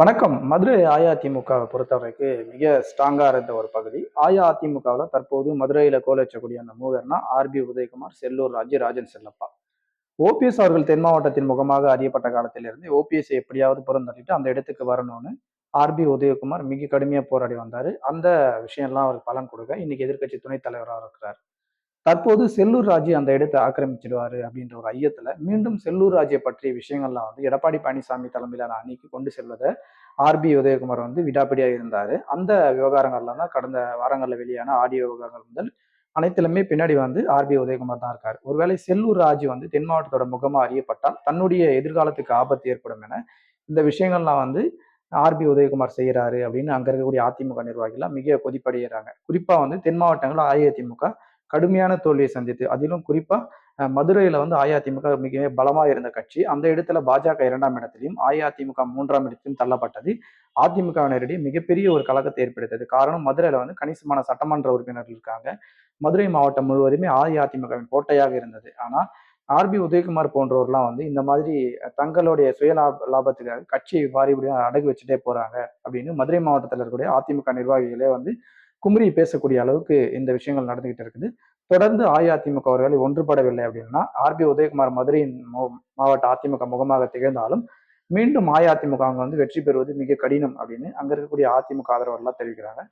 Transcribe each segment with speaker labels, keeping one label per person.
Speaker 1: வணக்கம். மதுரை அஇஅதிமுகவை பொறுத்தவரைக்கு மிக ஸ்ட்ராங்காக இருந்த ஒரு பகுதி. அஇஅதிமுகவில் தற்போது மதுரையில் கோலச்சக்கூடிய அந்த மூவர்னா ஆர்பி உதயகுமார் செல்லூர் ராஜு ராஜன் செல்லப்பா. ஓபிஎஸ் அவர்கள் தென் மாவட்டத்தின் முகமாக அறியப்பட்ட காலத்திலிருந்து ஓபிஎஸ் எப்படியாவது புறந்தள்ளிட்டு அந்த இடத்துக்கு வரணும்னு ஆர்பி உதயகுமார் மிக கடுமையாக போராடி வந்தார். அந்த விஷயம்லாம் அவருக்கு பலன் கொடுக்க இன்னைக்கு எதிர்க்கட்சி துணைத் தலைவராக இருக்கிறார். தற்போது செல்லூர் ராஜு அந்த இடத்தை ஆக்கிரமிச்சிடுவாரு அப்படின்ற ஒரு ஐயத்துல மீண்டும் செல்லூர் ராஜ்ய பற்றிய விஷயங்கள்லாம் வந்து எடப்பாடி பழனிசாமி தலைமையிலான அணிக்கு கொண்டு செல்வதை ஆர்பி உதயகுமார் வந்து விடாப்பிடியாக இருந்தார். அந்த விவகாரங்கள்லாம் தான் கடந்த வாரங்களில் வெளியான ஆடியோ விவகாரங்கள் முதல் அனைத்திலுமே பின்னாடி வந்து ஆர்பி உதயகுமார் தான் இருக்கார். ஒருவேளை செல்லூர் ராஜு வந்து தென் மாவட்டத்தோட முகமாக அறியப்பட்டால் தன்னுடைய எதிர்காலத்துக்கு ஆபத்து ஏற்படும் என இந்த விஷயங்கள்லாம் வந்து ஆர்பி உதயகுமார் செய்கிறாரு அப்படின்னு அங்கே இருக்கக்கூடிய அதிமுக நிர்வாகிகள் மிக கொதிப்படைகிறாங்க குறிப்பாக வந்து தென் மாவட்டங்களில் அஇஅதிமுக கடுமையான தோல்வியை சந்தித்து அதிலும் குறிப்பா மதுரையில் மதுரையில வந்து அஇஅதிமுக மிக பலமா இருந்த கட்சி அந்த இடத்துல பாஜக இரண்டாம் இடத்திலையும் அஇஅதிமுக மூன்றாம் இடத்திலும் தள்ளப்பட்டது. அதிமுகவினரிடையே மிகப்பெரிய ஒரு கலக்கத்தை ஏற்படுத்தது காரணம் மதுரையில வந்து கணிசமான சட்டமன்ற உறுப்பினர்கள் இருக்காங்க. மதுரை மாவட்டம் முழுவதுமே அஇஅதிமுகவின் கோட்டையாக இருந்தது. ஆனா ஆர்பி உதயகுமார் போன்றவர்லாம் வந்து இந்த மாதிரி தங்களுடைய சுய லாப லாபத்துக்காக கட்சியை வாரிபடியாக அடகு வச்சுட்டே போறாங்க அப்படின்னு மதுரை மாவட்டத்தில் இருக்கக்கூடிய அதிமுக நிர்வாகிகளே வந்து குமரி பேசக்கூடிய அளவுக்கு இந்த விஷயங்கள் நடந்துகிட்டு இருக்குது. தொடர்ந்து அஇஅதிமுக அவர்களை ஒன்றுபடவில்லை அப்படின்னா ஆர்பி உதயகுமார் மதுரையின் மாவட்ட அதிமுக முகமாக திகழ்ந்தாலும் மீண்டும் அஇஅதிமுக அவங்க வந்து வெற்றி பெறுவது மிக கடினம் அப்படின்னு அங்க இருக்கக்கூடிய அதிமுக ஆதரவர்கள்லாம் தெரிவிக்கிறாங்க.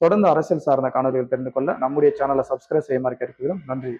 Speaker 1: தொடர்ந்து அரசியல் சார்ந்த காணொலிகள் தெரிந்து கொள்ள நம்முடைய சேனலை சப்ஸ்கிரைப் செய்யுமாறு கேட்கிறோம் நன்றி.